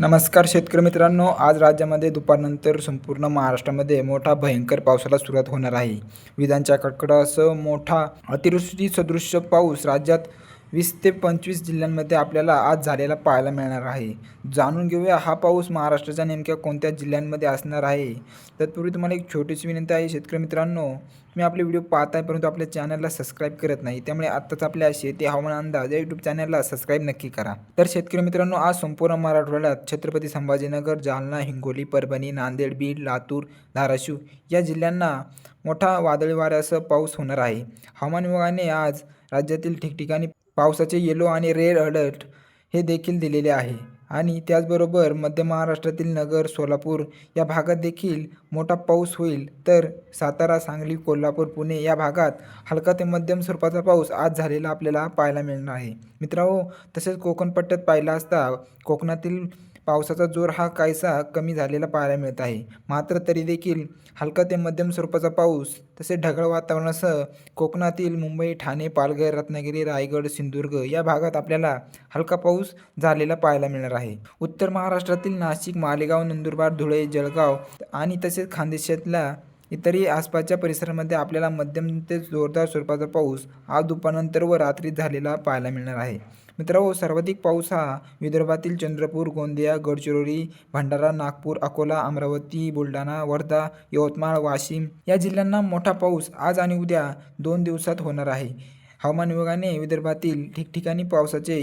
नमस्कार शेतकरी मित्रांनो आज राज्यामध्ये दुपारनंतर संपूर्ण महाराष्ट्रामध्ये मोठा भयंकर पावसाला सुरुवात होणार आहे. विजांच्या कडकडासह मोठा अतिवृष्टी सदृश्य पाऊस राज्यात वीस ते पंचवीस जिल्ह्यांमध्ये आपल्याला आज झालेला पाहायला मिळणार आहे. जाणून घेऊया हा पाऊस महाराष्ट्राच्या नेमक्या कोणत्या जिल्ह्यांमध्ये असणार आहे. तत्पूर्वी तुम्हाला एक छोटीशी विनंती आहे शेतकरी मित्रांनो. तुम्ही आपले व्हिडिओ पाहताय परंतु आपल्या चॅनलला सबस्क्राईब करत नाही त्यामुळे आत्ताच आपल्या शेती हवामान अंदाज या यूट्यूब चॅनलला सबस्क्राईब नक्की करा. तर शेतकरी मित्रांनो आज संपूर्ण मराठवाड्यात छत्रपती संभाजीनगर जालना हिंगोली परभणी नांदेड बीड लातूर धाराशिव या जिल्ह्यांना मोठा वादळी वाऱ्यासह पाऊस होणार आहे. हवामान विभागाने आज राज्यातील ठिकठिकाणी पावसाचे येलो आणि रेड अलर्ट हे देखील दिलेले आहे. आणि त्याचबरोबर मध्य महाराष्ट्रातील नगर सोलापूर या भागात देखील मोठा पाऊस होईल. तर सातारा सांगली कोल्हापूर पुणे या भागात हलका ते मध्यम स्वरूपाचा पाऊस आज झालेला आपल्याला पाहायला मिळणार आहे. मित्रांनो तसेच कोकण पट्ट्यात पाहिला असता कोकणातील पावसाचा जोर हा काहीसा कमी झालेला पाहायला मिळत आहे. मात्र तरी देखील हलका ते मध्यम स्वरूपाचा पाऊस तसेच ढगाळ वातावरणासह कोकणातील मुंबई ठाणे पालघर रत्नागिरी रायगड सिंधुदुर्ग या भागात आपल्याला हलका पाऊस झालेला पाहायला मिळणार आहे. उत्तर महाराष्ट्रातील नाशिक मालेगाव नंदुरबार धुळे जळगाव आणि तसेच खानदेशातल्या इतरही आसपासच्या परिसरामध्ये आपल्याला मध्यम ते जोरदार स्वरूपाचा पाऊस आज दुपारनंतर व रात्री झालेला पाहायला मिळणार आहे. मित्रांनो सर्वाधिक पाऊस हा विदर्भातील चंद्रपूर गोंदिया गडचिरोली भंडारा नागपूर अकोला अमरावती बुलढाणा वर्धा यवतमाळ वाशिम या जिल्ह्यांना मोठा पाऊस आज आणि उद्या दोन दिवसात होणार आहे. हवामान विभागाने विदर्भातील ठिकठिकाणी पावसाचे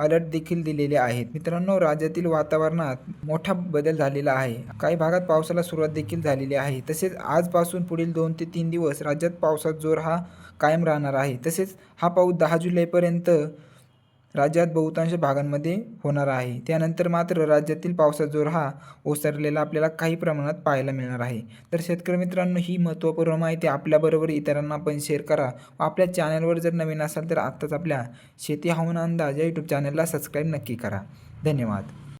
अलर्ट देखील दिलेले आहेत. मित्रांनो राज्यातील वातावरणात मोठा बदल झालेला आहे. काही भागात पावसाला सुरुवात देखील झालेली आहे. तसेच आजपासून पुढील दोन ते तीन दिवस राज्यात पावसाचा जोर हा कायम राहणार आहे. तसेच हा पाऊस दहा जुलैपर्यंत राज्यात बहुतांश भागांमध्ये होणार आहे. त्यानंतर मात्र राज्यातील पावसाचा जोर हा ओसरलेला आपल्याला काही प्रमाणात पाहायला मिळणार आहे. तर शेतकरी मित्रांनो ही महत्त्वपूर्ण माहिती आपल्याबरोबर इतरांना पण शेअर करा. व आपल्या चॅनलवर जर नवीन असाल तर आत्ताच आपल्या शेती हवामान अंदाज या यूट्यूब चॅनलला सबस्क्राईब नक्की करा. धन्यवाद.